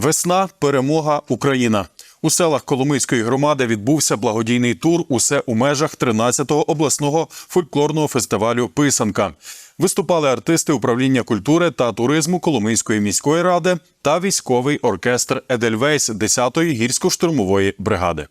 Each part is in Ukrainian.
Весна, перемога, Україна. У селах Коломийської громади відбувся благодійний тур. Усе у межах 13-го обласного фольклорного фестивалю Писанка. Виступали артисти управління культури та туризму Коломийської міської ради та військовий оркестр Едельвейс 10-ї гірсько-штурмової бригади.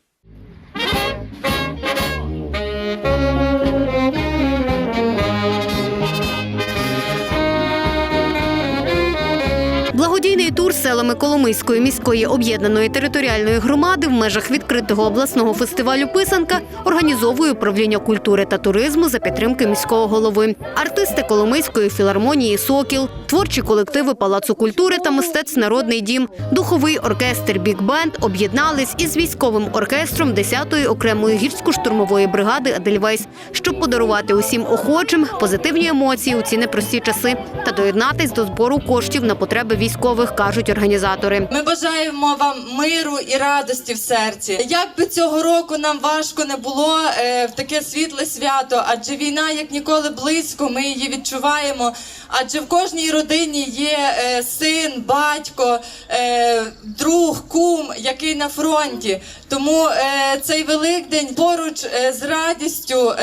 Благодійний тур селами Коломийської міської об'єднаної територіальної громади в межах відкритого обласного фестивалю Писанка організовує управління культури та туризму за підтримки міського голови. Артисти Коломийської філармонії Сокіл, творчі колективи Палацу культури та мистецтв Народний дім, духовий оркестр Біг Бенд об'єднались із військовим оркестром 10-ї окремої гірсько-штурмової бригади Едельвейс, щоб подарувати усім охочим позитивні емоції у ці непрості часи та доєднатись до збору коштів на потреби військових, кажуть організатори. Ми бажаємо вам миру і радості в серці. Як би цього року нам важко не було е, в таке світле свято, адже війна як ніколи близько, ми її відчуваємо. Адже в кожній родині є е, син, батько, е, друг, кум, який на фронті. Тому цей Великдень поруч з радістю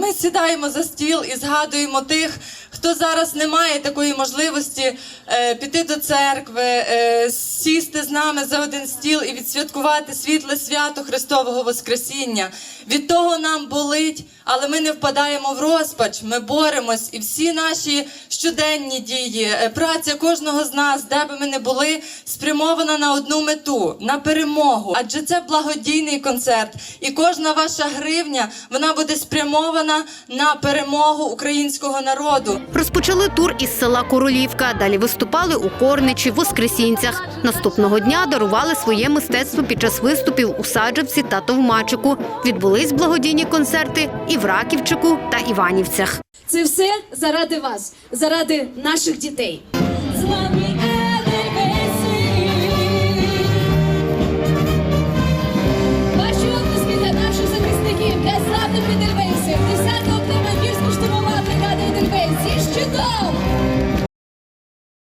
ми сідаємо за стіл і згадуємо тих, хто зараз не має такої можливості е, піти до церкви, е, сісти з нами за один стіл і відсвяткувати світле свято Христового Воскресіння. Від того нам болить, але ми не впадаємо в розпач. Ми боремось, і всі наші щоденні дії, е, праця кожного з нас, де би ми не були, спрямована на одну мету на перемогу. Адже це благодійний концерт, і кожна ваша гривня вона буде спрямована на перемогу українського народу. Розпочали тур із села Королівка. Далі виступали у Корничі, Воскресінцях. Наступного дня дарували своє мистецтво під час виступів у Саджевці та Товмачику. Відбулись благодійні концерти і в Раківчику та Іванівцях. Це все заради вас, заради наших дітей. Zniszczy